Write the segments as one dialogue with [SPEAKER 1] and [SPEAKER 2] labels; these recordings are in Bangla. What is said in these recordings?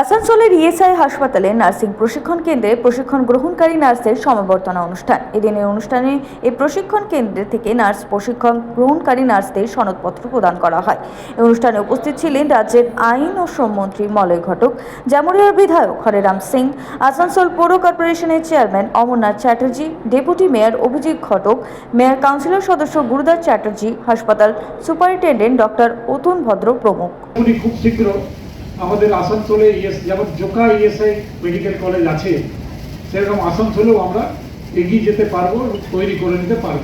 [SPEAKER 1] আসানসোলের ইএসআই হাসপাতালে নার্সিং প্রশিক্ষণ কেন্দ্রে প্রশিক্ষণ গ্রহণকারী নার্সের সমাবর্তনা অনুষ্ঠান। এদিনের অনুষ্ঠানে এই প্রশিক্ষণ কেন্দ্র থেকে নার্স প্রশিক্ষণ গ্রহণকারী নার্সদের সনদপত্র প্রদান করা হয়। এই অনুষ্ঠানে উপস্থিত ছিলেন রাজ্যের আইন ও শ্রমমন্ত্রী মলয় ঘটক, জামুরিয়ার বিধায়ক হরেরাম সিং, আসানসোল পৌর কর্পোরেশনের chairman Amarnath Chatterjee, deputy mayor Abhijit Ghatak, mayor councillor সদস্য গুরুদাস চ্যাটার্জি, হাসপাতাল সুপারিনটেন্ডেন্ট ডক্টর অতুন ভদ্র প্রমুখ।
[SPEAKER 2] খুব শীঘ্র আমাদের আসানসোলে ইএস, যেমন জোকা ইএসআই মেডিকেল কলেজ আছে, সেরকম আসানসোলেও আমরা এগিয়ে যেতে পারব তৈরি করে নিতে পারব।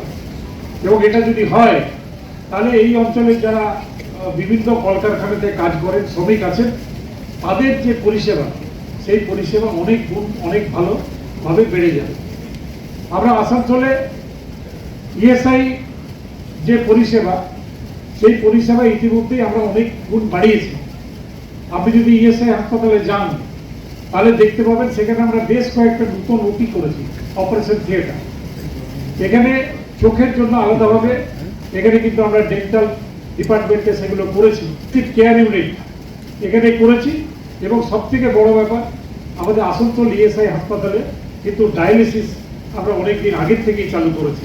[SPEAKER 2] এবং এটা যদি হয়, তাহলে এই অঞ্চলের যারা বিভিন্ন কলকারখানাতে কাজ করেন, শ্রমিক আছেন, তাদের যে পরিষেবা, সেই পরিষেবা অনেক গুণ, অনেক ভালোভাবে বেড়ে যাবে। আমরা আসানসোলে ইএসআই যে পরিষেবা, সেই পরিষেবা ইতিমধ্যেই আমরা অনেক গুণ বাড়িয়েছি। আপনি যদি ইএসআই হাসপাতালে যান, তাহলে দেখতে পাবেন সেখানে আমরা বেশ কয়েকটা নতুন ওপি করেছি, অপারেশন থিয়েটার। এখানে চোখের জন্য আলাদাভাবে এখানে কিন্তু আমরা ডেন্টাল ডিপার্টমেন্টে সেগুলো করেছি কেয়ার ইউনিট এখানে করেছি, এবং সব থেকে বড় ব্যাপার, আমাদের আসানসোল ইএসআই হাসপাতালে কিন্তু ডায়ালিসিস আমরা অনেকদিন আগের থেকেই চালু করেছি।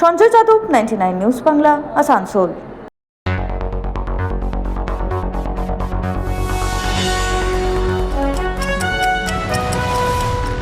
[SPEAKER 1] Sanjay Yadav ninety news Bangla Asansol.